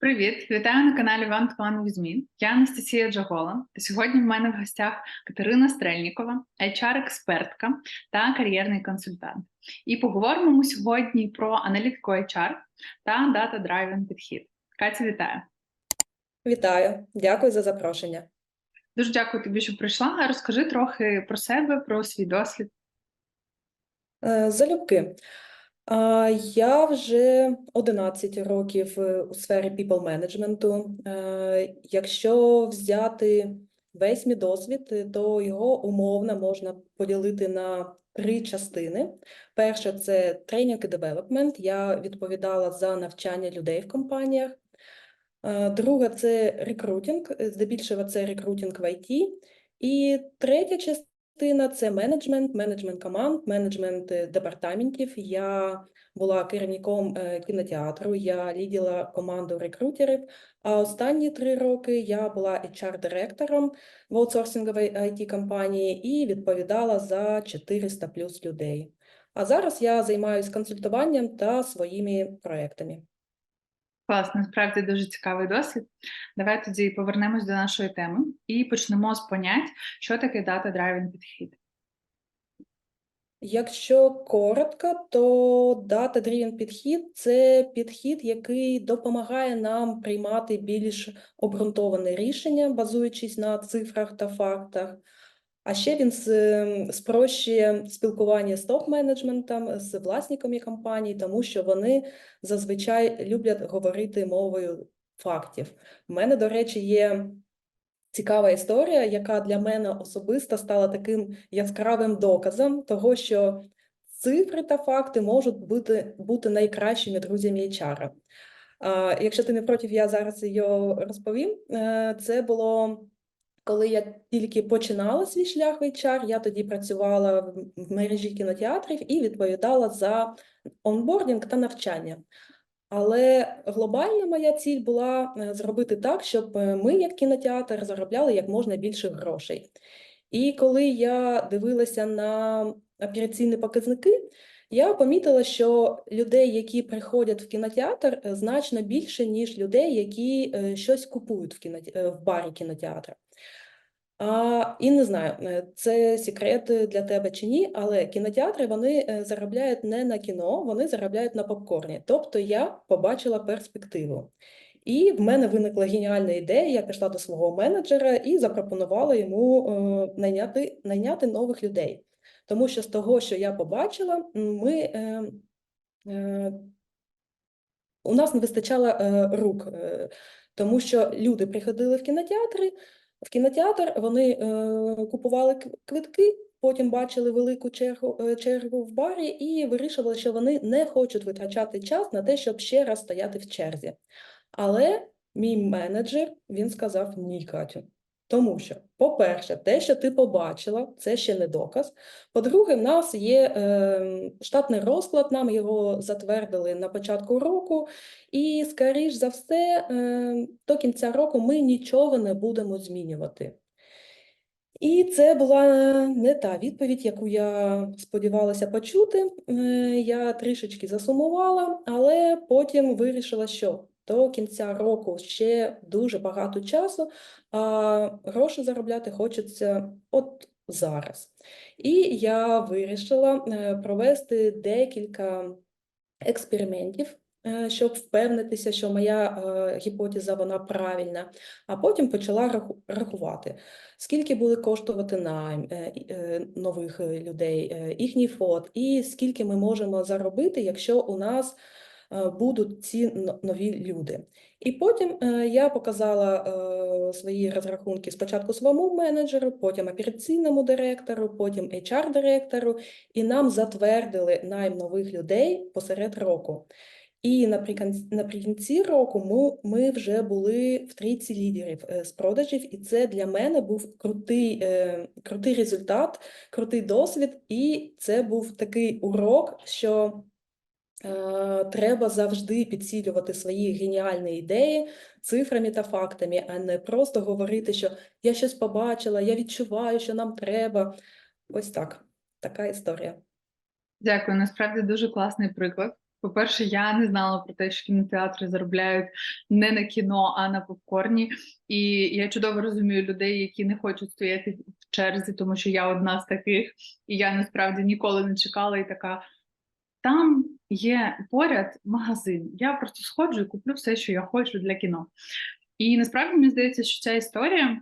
Привіт, вітаю на каналі One to One. Я Анастасія Джагола. Та сьогодні в мене в гостях Катерина Стрельнікова, HR-експертка та кар'єрний консультант. І поговоримо ми сьогодні про аналітику HR та Data Driven підхід. Катя, вітаю! Вітаю, дякую за запрошення. Дуже дякую тобі, що прийшла. Розкажи трохи про себе, про свій досвід. Е, Залюбки. Я вже 11 років е, у сфері people менеджменту. Якщо взяти весь мій досвід, е, то його умовно можна поділити на три частини. Перше це тренінг і девелопмент. Я відповідала за навчання людей в компаніях. Е, Друге це рекрутинг, здебільшого це рекрутинг в IT. І третя частина це менеджмент, менеджмент команд, менеджмент е, департаментів. Я була керівником е, кінотеатру, я лідила команду рекрутерів. А останні три роки я була HR-директором в аутсорсинговій it компанії і відповідала за 400 плюс людей. А зараз я займаюся консультуванням та своїми проектами. Клас, насправді дуже цікавий досвід. Давай тоді повернемось до нашої теми і почнемо з понять, що таке Data Driven підхід. Якщо коротко, то data-driven підхід це підхід, який допомагає нам приймати більш обґрунтоване рішення, базуючись на цифрах та фактах. А ще він спрощує спілкування з топ-менеджментом, з власниками компаній, тому що вони зазвичай люблять говорити мовою фактів. У мене, до речі, є цікава історія, яка для мене особисто стала таким яскравим доказом того, що цифри та факти можуть бути, бути найкращими друзями HR. Якщо ти не проти, я зараз її розповім. Е, Це було коли я тільки починала свій шлях в HR, я тоді працювала в- мережі кінотеатрів і відповідала за онбордінг та навчання. Але глобальна моя ціль була е, зробити так, щоб е, ми, як кінотеатр, заробляли як можна більше грошей. І коли я дивилася на операційні показники, я помітила, що людей, які приходять в кінотеатр, е, значно більше, ніж людей, які щось купують в, кіноте... е, в барі кінотеатра. А, і не знаю, е, це секрет для тебе чи ні, але кінотеатри вони е, заробляють не на кіно, вони заробляють на попкорні. Тобто я побачила перспективу. І в мене виникла геніальна ідея. Я пішла до свого менеджера і запропонувала йому е, найняти, найняти нових людей. Тому що з того, що я побачила, ми, е, е, у нас не вистачало е, рук, е, тому що люди приходили в кінотеатри, в кінотеатр вони е, купували квитки, потім бачили велику чергу, е, чергу в барі і вирішували, що вони не хочуть витрачати час на те, щоб ще раз стояти в черзі. Але мій менеджер він сказав ні, Катю. Тому що, по-перше, те, що ти побачила, це ще не доказ. По-друге, в нас є е, штатний розклад, нам його затвердили на початку року, і, скоріш за все, е, до кінця року ми нічого не будемо змінювати. І це була не та відповідь, яку я сподівалася почути. Е, Я трішечки засумувала, але потім вирішила, що до кінця року ще дуже багато часу, а гроші заробляти хочеться от зараз. І я вирішила е, провести декілька експериментів, е, щоб впевнитися, що моя е, гіпотеза вона правильна, а потім почала рахувати, скільки буде коштувати найм нових людей, їхній фот, і скільки ми можемо заробити, якщо у нас будуть ці нові люди. І потім е, я показала е, свої розрахунки спочатку своєму менеджеру, потім операційному директору, потім HR-директору, і нам затвердили найм нових людей посеред року. І наприкінці, наприкінці року ми, ми вже були в трійці лідерів е, з продажів, і це для мене був крутий, е, крутий результат, крутий досвід, і це був такий урок, що е, треба завжди підсилювати свої геніальні ідеї цифрами та фактами, а не просто говорити, що я щось побачила, я відчуваю, що нам треба. Ось так, така історія. Дякую, насправді дуже класний приклад. По-перше, я не знала про те, що кінотеатри заробляють не на кіно, а на попкорні. І я чудово розумію людей, які не хочуть стояти в черзі, тому що я одна з таких, і я насправді ніколи не чекала і така. Там є поряд магазин. Я просто сходжу і куплю все, що я хочу для кіно. І насправді мені здається, що ця історія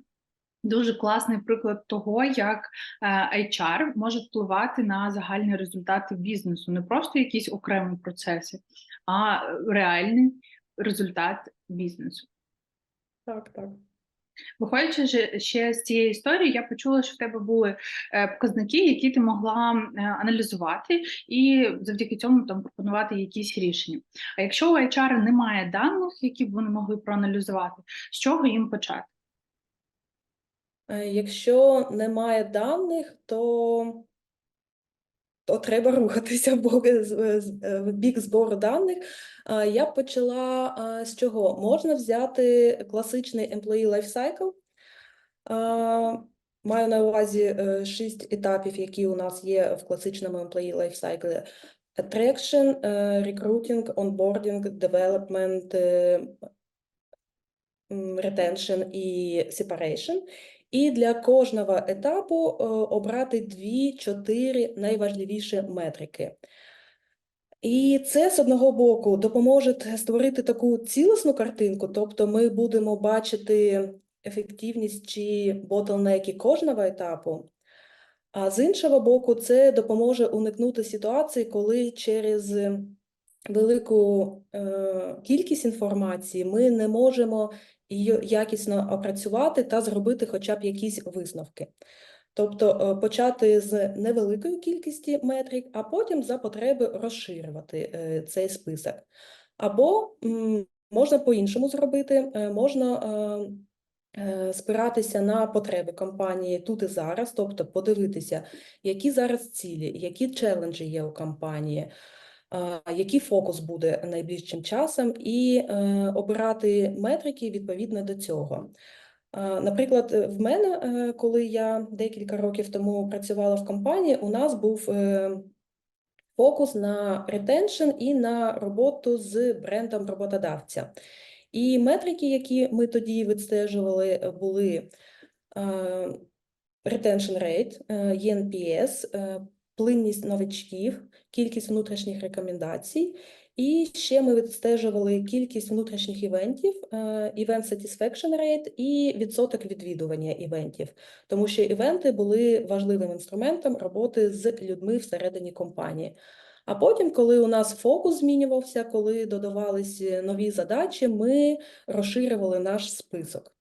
дуже класний приклад того, як е, HR може впливати на загальні результати бізнесу, не просто якісь окремі процеси, а реальний результат бізнесу. Так, так. Виходячи ще з цієї історії, я почула, що в тебе були е, показники, які ти могла е, аналізувати, і завдяки цьому там пропонувати якісь рішення. А якщо у HR немає даних, які б вони могли проаналізувати, з чого їм почати? Е, Якщо немає даних, то, то треба рухатися е, в бік збору даних. Я почала з чого? Можна взяти класичний employee life cycle. Маю на увазі е, шість етапів, які у нас є в класичному employee life cycle. Attraction, е, recruiting, onboarding, development, retention і separation. І для кожного етапу е, обрати дві-чотири найважливіші метрики. І це з одного боку допоможе створити таку цілісну картинку, тобто ми будемо бачити ефективність чи ботлнеки кожного етапу. А з іншого боку, це допоможе уникнути ситуації, коли через велику е, кількість інформації ми не можемо її якісно опрацювати та зробити хоча б якісь висновки. Тобто е, почати з невеликої кількості метрик, а потім за потреби розширювати е, цей список. Або можна по-іншому зробити, е, можна спиратися на потреби компанії тут і зараз, тобто подивитися, які зараз цілі, які челенджі є у компанії, який фокус буде найближчим часом, і е, обирати метрики відповідно до цього. Наприклад, е, в мене, е, коли я декілька років тому працювала в компанії, у нас був е, фокус на ретеншн і на роботу з брендом роботодавця. І метрики, які ми тоді відстежували, е, були е, retention rate, е, ENPS, е, плинність новачків, кількість внутрішніх рекомендацій. І ще ми відстежували кількість внутрішніх івентів, е, event satisfaction rate і відсоток відвідування івентів, тому що івенти були важливим інструментом роботи з людьми всередині компанії. А потім, коли у нас фокус змінювався, коли додавались нові задачі, ми розширювали наш список.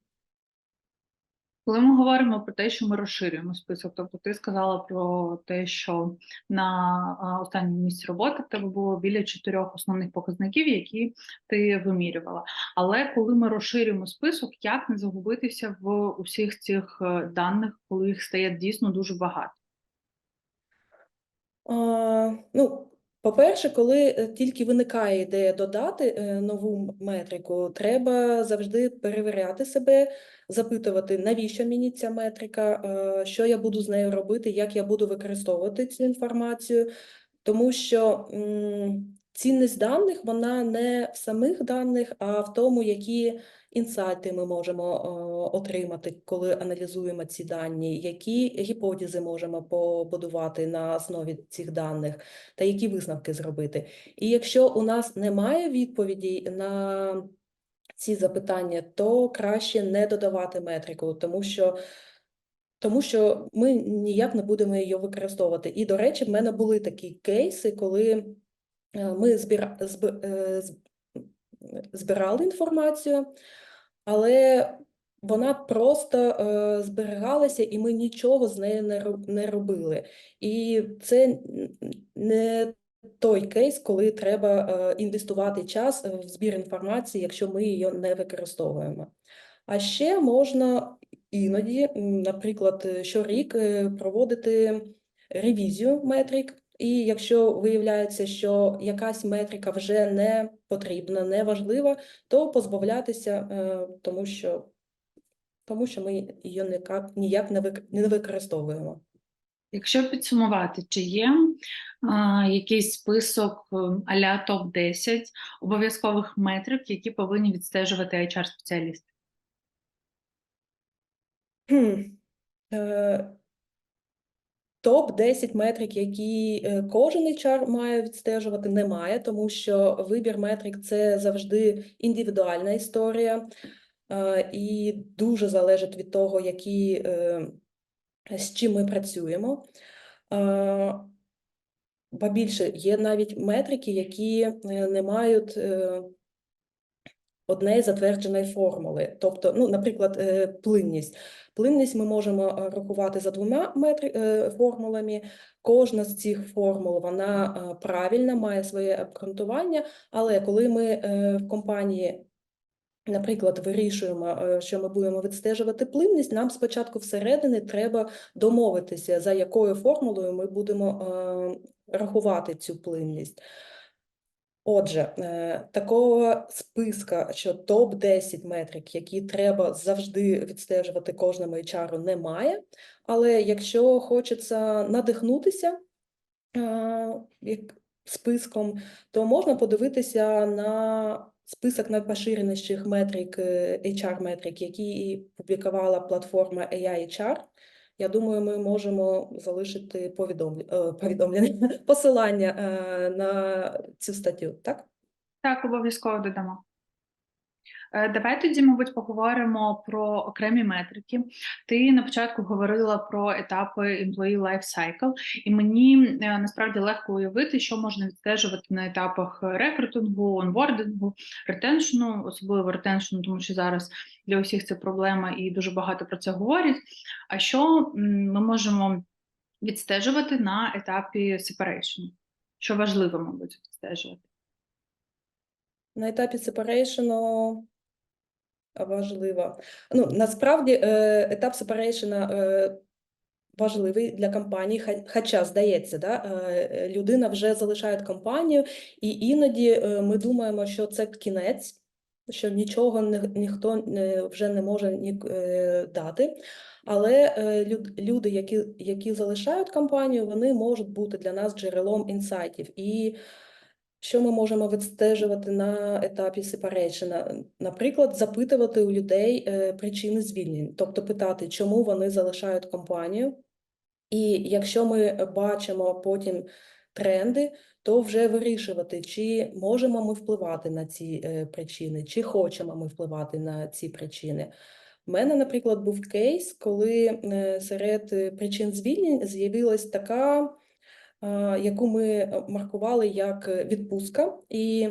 Коли ми говоримо про те, що ми розширюємо список, тобто ти сказала про те, що на останньому місці роботи тебе було біля чотирьох основних показників, які ти вимірювала. Але коли ми розширюємо список, як не загубитися в усіх цих е, даних, коли їх стає дійсно дуже багато? А, ну, по-перше, коли е, тільки виникає ідея додати е, нову метрику, треба завжди перевіряти себе, запитувати, навіщо мені ця метрика, е, що я буду з нею робити, як я буду використовувати цю інформацію, тому що цінність даних вона не в самих даних, а в тому, які інсайти ми можемо е, отримати, коли аналізуємо ці дані, які гіпотези можемо побудувати на основі цих даних, та які висновки зробити. І якщо у нас немає відповідей на ці запитання, то краще не додавати метрику, тому що. Тому що ми ніяк не будемо її використовувати. І, до речі, в мене були такі кейси, коли е, ми збіра... збирали інформацію, але вона просто е, зберігалася, і ми нічого з нею не, не робили. І це не той кейс, коли треба е, інвестувати час в збір інформації, якщо ми її не використовуємо. А ще можна іноді, наприклад, щорік е, проводити ревізію метрик. І якщо виявляється, що якась метрика вже не потрібна, не важлива, то позбавлятися, е, тому що, тому що ми її ніяк, ніяк не вик- не використовуємо. Якщо підсумувати, чи є а, якийсь список е, а-ля топ-10 обов'язкових метрик, які повинні відстежувати HR-спеціалісти? Е, Топ-10 метрик, які е, кожен HR має відстежувати, немає, тому що вибір метрик це завжди індивідуальна історія, е, і дуже залежить від того, які, е, з чим ми працюємо. Ба більше, є навіть метрики, які не мають е, однієї затвердженої формули. Тобто, ну, наприклад, е, плинність. Плинність ми можемо е, рахувати за двома метри, е, формулами. Кожна з цих формул вона правильна, має своє обґрунтування, але коли ми в компанії, наприклад, вирішуємо, що ми будемо відстежувати плинність, нам спочатку всередині треба домовитися, за якою формулою ми будемо рахувати цю плинність. Отже, е, такого списка, що топ-10 метрик, які треба завжди відстежувати кожному HR, немає. Але якщо хочеться надихнутися е, як списком, то можна подивитися на список найпоширеніших метрик, е, HR-метрик, які публікувала платформа AI-HR. Я думаю, ми можемо залишити повідомлення, повідомлення посилання е, на цю статтю, так? Так, обов'язково додамо. Е, Давай тоді, мабуть, поговоримо про окремі метрики. Ти на початку говорила про етапи Employee Life Cycle, і мені е, насправді легко уявити, що можна відстежувати на етапах рекрутингу, онбордингу, ретеншну, особливо ретеншну, тому що зараз для усіх це проблема і дуже багато про це говорять. А що ми можемо відстежувати на етапі separation? Що важливо, мабуть, відстежувати? На етапі сепарейшену важливо. Ну, насправді, е, етап сепарейшена е, важливий для компанії, хо- хоча, здається, да, е, людина вже залишає компанію, і іноді ми думаємо, що це кінець, що нічого ніхто вже не може дати. Але люди, які, які залишають компанію, вони можуть бути для нас джерелом інсайтів. І що ми можемо відстежувати на етапі separation? Наприклад, запитувати у людей е, причини звільнень, тобто питати, чому вони залишають компанію. І якщо ми бачимо потім тренди, то вже вирішувати, чи можемо ми впливати на ці е, причини, чи хочемо ми впливати на ці причини. У мене, наприклад, був кейс, коли е, серед причин звільнень з'явилась така яку ми е, маркували як е, відпустка, і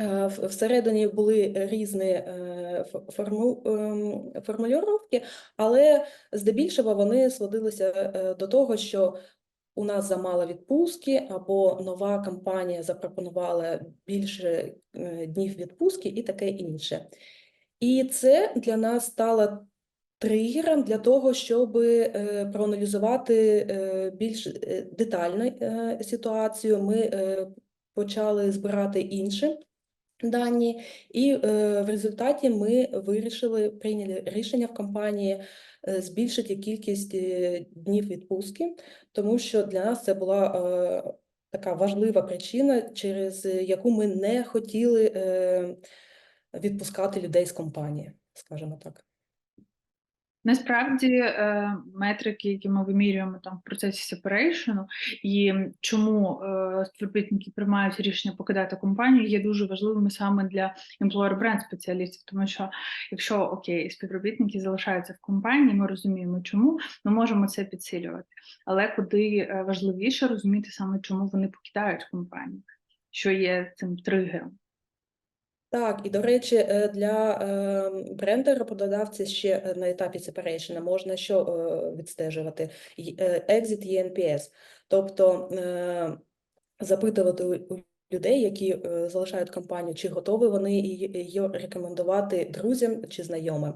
е, всередині були різні е, форму, ем, формулювання, але здебільшого вони сводилися е, до того, що у нас замало відпустки, або нова компанія запропонувала більше е, днів відпустки і таке інше. І це для нас стало тригером для того, щоб е, проаналізувати е, більш е, детально ситуацію. Ми почали збирати інші дані, і в результаті ми вирішили, прийняли рішення в компанії збільшити кількість днів відпустки, тому що для нас це була така важлива причина, через яку ми не хотіли відпускати людей з компанії, скажімо так. Насправді е, метрики, які ми вимірюємо там в процесі сепарейшену, і чому е, співробітники приймають рішення покидати компанію, є дуже важливими саме для employer brand спеціалістів, тому що якщо окей, співробітники залишаються в компанії, ми розуміємо, чому ми можемо це підсилювати. Але куди е, важливіше розуміти саме, чому вони покидають компанію, що є цим тригером. Так, і до речі, е, для е, бренда работодавця ще е, на етапі separation можна що е, відстежувати? Exit NPS. Тобто запитувати у людей, які залишають компанію, чи готові вони її рекомендувати друзям чи знайомим.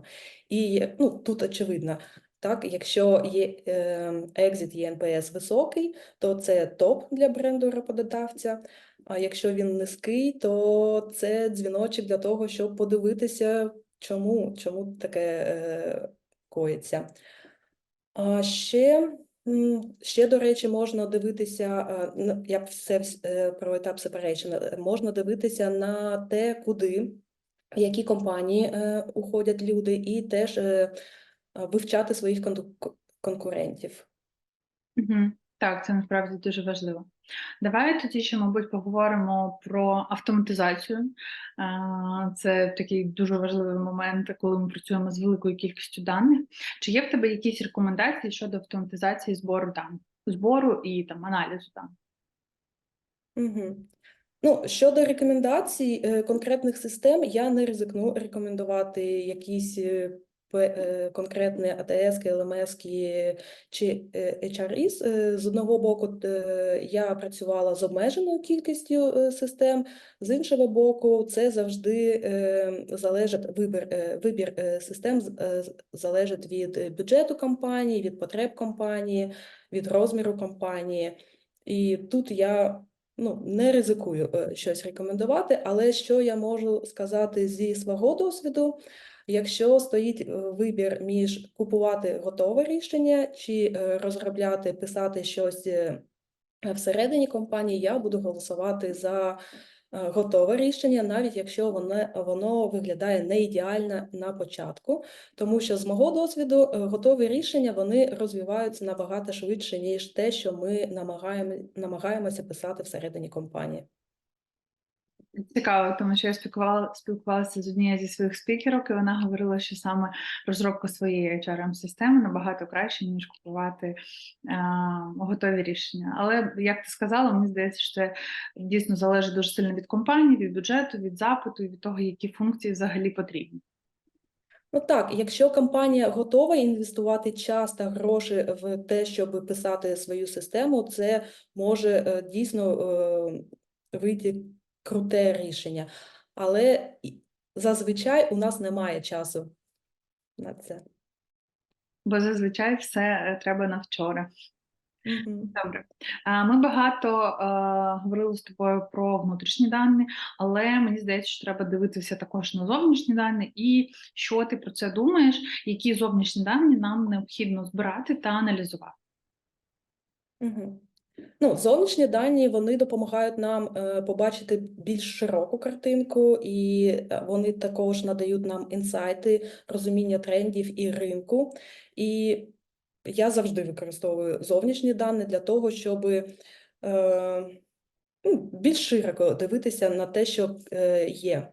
І ну, тут очевидно, так, якщо є е, Exit і високий, то це топ для бренду работодавця. А якщо він низький, то це дзвіночок для того, щоб подивитися, чому, чому таке е, коїться. А ще Ще, до речі, можна дивитися, е, я все е, про етап separation, е, можна дивитися на те, куди, в які компанії е, уходять люди, і теж е, вивчати своїх конкурентів. Так, це насправді дуже важливо. Давай тоді ще, мабуть, поговоримо про автоматизацію. Це такий дуже важливий момент, коли ми працюємо з великою кількістю даних. Чи є в тебе якісь рекомендації щодо автоматизації збору даних, збору і там аналізу даних? Угу. Ну, щодо рекомендацій е, конкретних систем, я не ризикну рекомендувати якісь е, конкретні АТС, ЛМС чи е, HRIS. Е, З одного боку, е, я працювала з обмеженою кількістю е, систем, з іншого боку, це завжди е, залежить вибір, е, вибір е, систем е, залежить від е, бюджету компанії, від потреб компанії, від розміру компанії. І тут я ну, не ризикую е, щось рекомендувати, але що я можу сказати зі свого досвіду, якщо стоїть е, вибір між купувати готове рішення чи е, розробляти, писати щось всередині компанії, я буду голосувати за готове рішення, навіть якщо воно, воно виглядає не ідеально на початку, тому що з мого досвіду е, готові рішення вони розвиваються набагато швидше, ніж те, що ми намагаємо, намагаємося писати всередині компанії. Цікаво, тому що я спілкувала, спілкувалася з однією зі своїх спікерок, і вона говорила, що саме розробка своєї HRM-системи набагато краще, ніж купувати а, готові рішення. Але як ти сказала, мені здається, що це дійсно залежить дуже сильно від компанії, від бюджету, від запиту і від того, які функції взагалі потрібні. Ну так, якщо компанія готова інвестувати час та гроші в те, щоб писати свою систему, це може е, дійсно е, вийти круте рішення. Але зазвичай у нас немає часу на це. Бо зазвичай все е, треба на вчора. Мгм. Добре. Ми багато е, говорили з тобою про внутрішні дані, але мені здається, що треба дивитися також на зовнішні дані. І що ти про це думаєш? Які зовнішні дані нам необхідно збирати та аналізувати? Мгм. Ну, зовнішні дані вони допомагають нам е, побачити більш широку картинку, і е, вони також надають нам інсайти, розуміння трендів і ринку. І я завжди використовую зовнішні дані для того, щоб е, ну, більш широко дивитися на те, що е, є.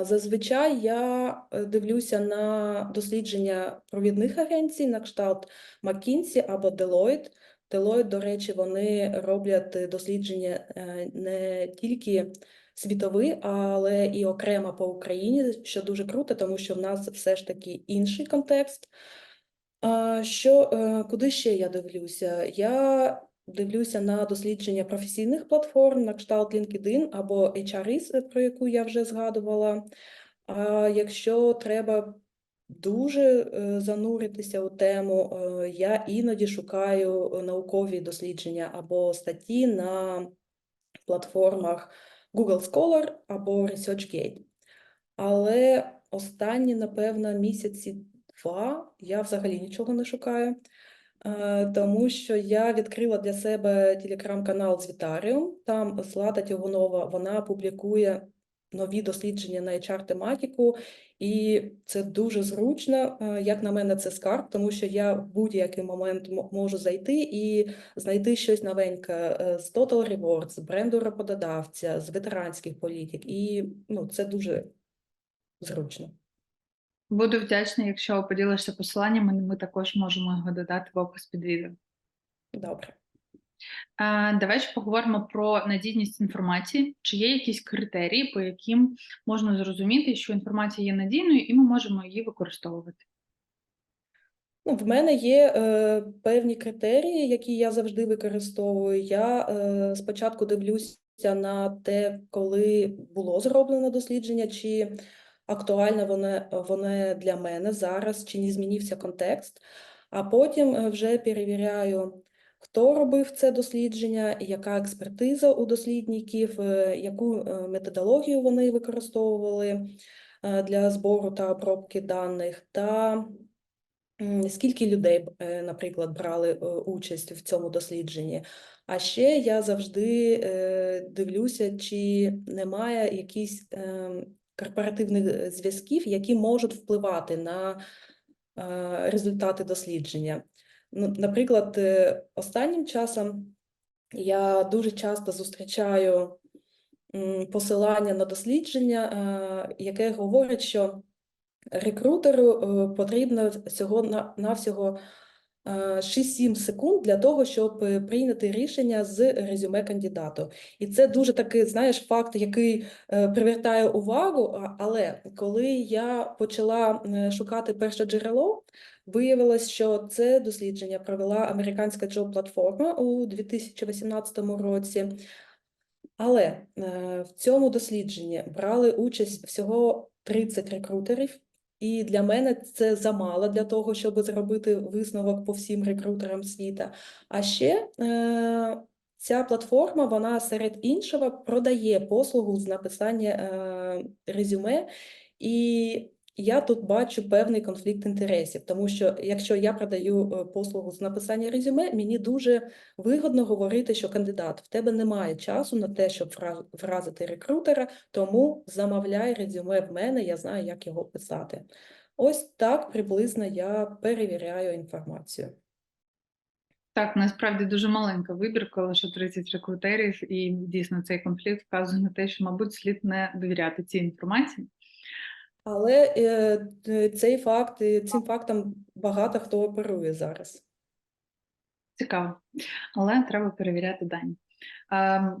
Зазвичай я дивлюся на дослідження провідних агенцій, на кшталт McKinsey або Deloitte. Deloitte, до речі, вони роблять дослідження е, не тільки світові, але і окремо по Україні, що дуже круто, тому що в нас все ж таки інший контекст. Що, е, куди ще я дивлюся? Я дивлюся на дослідження професійних платформ, на кшталт LinkedIn або HRIS, про яку я вже згадувала. А якщо треба дуже е, зануритися у тему, е, я іноді шукаю наукові дослідження або статті на платформах Google Scholar або ResearchGate. Але останні, напевно, місяці два я взагалі нічого не шукаю, е, тому що я відкрила для себе телеграм-канал з Вітаріум. Там Злата Тягунова, вона публікує нові дослідження на HR-тематику, і це дуже зручно. Е, Як на мене, це скарб, тому що я в будь-який момент можу зайти і знайти щось новеньке е, з Total Rewards, з бренду роботодавця, з ветеранських політик. І ну, це дуже зручно. Буду вдячна, якщо поділишся посиланнями, ми також можемо його додати в опис під відео. Добре. Е, Давай ще поговоримо про надійність інформації. Чи є якісь критерії, по яким можна зрозуміти, що інформація є надійною, і ми можемо її використовувати? Ну, в мене є е, певні критерії, які я завжди використовую. Я е, спочатку дивлюся на те, коли було зроблено дослідження, чи актуальне воно, воно для мене зараз, чи не змінився контекст. А потім е, вже перевіряю, хто робив це дослідження, яка експертиза у дослідників, е, яку е, методологію вони використовували е, для збору та обробки даних. та скільки людей, наприклад, брали участь в цьому дослідженні. А ще я завжди дивлюся, чи немає якихось корпоративних зв'язків, які можуть впливати на результати дослідження. Ну, наприклад, е, останнім часом я дуже часто зустрічаю посилання на дослідження, е, яке говорить, що рекрутеру е, потрібно всього на навсього е, 6-7 секунд для того, щоб прийняти рішення з резюме кандидату. І це дуже такий, знаєш, факт, який привертає увагу. Але коли я почала шукати перше джерело, виявилось, що це дослідження провела американська джоб-платформа у 2018 році. Але е, в цьому дослідженні брали участь всього 30 рекрутерів, і для мене це замало для того, щоб зробити висновок по всім рекрутерам світа. А ще е, ця платформа, вона серед іншого продає послугу з написання е, резюме, і я тут бачу певний конфлікт інтересів, тому що якщо я продаю е, послугу з написання резюме, мені дуже вигодно говорити, що кандидат, в тебе немає часу на те, щоб вразити рекрутера, тому замовляй резюме в мене, я знаю, як його писати. Ось так приблизно я перевіряю інформацію. Так, насправді дуже маленька вибірка, лише 30 рекрутерів, і дійсно цей конфлікт вказує на те, що, мабуть, слід не довіряти цій інформації. Але е, цей факт, е, цим фактом багато хто оперує зараз. Цікаво, але треба перевіряти дані.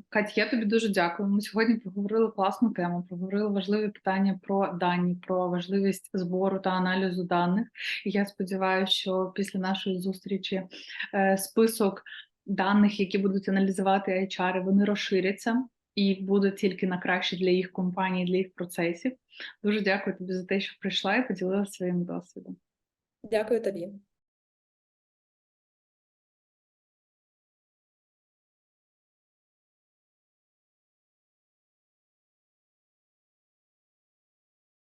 Кать, я тобі дуже дякую. Ми сьогодні проговорили класну тему, проговорили важливі питання про дані, про важливість збору та аналізу даних. І я сподіваюся, що після нашої зустрічі е, список даних, які будуть аналізувати HR, вони розширяться і буде тільки на краще для їх компаній, для їх процесів. Дуже дякую тобі за те, що прийшла і поділилася своїм досвідом. Дякую тобі.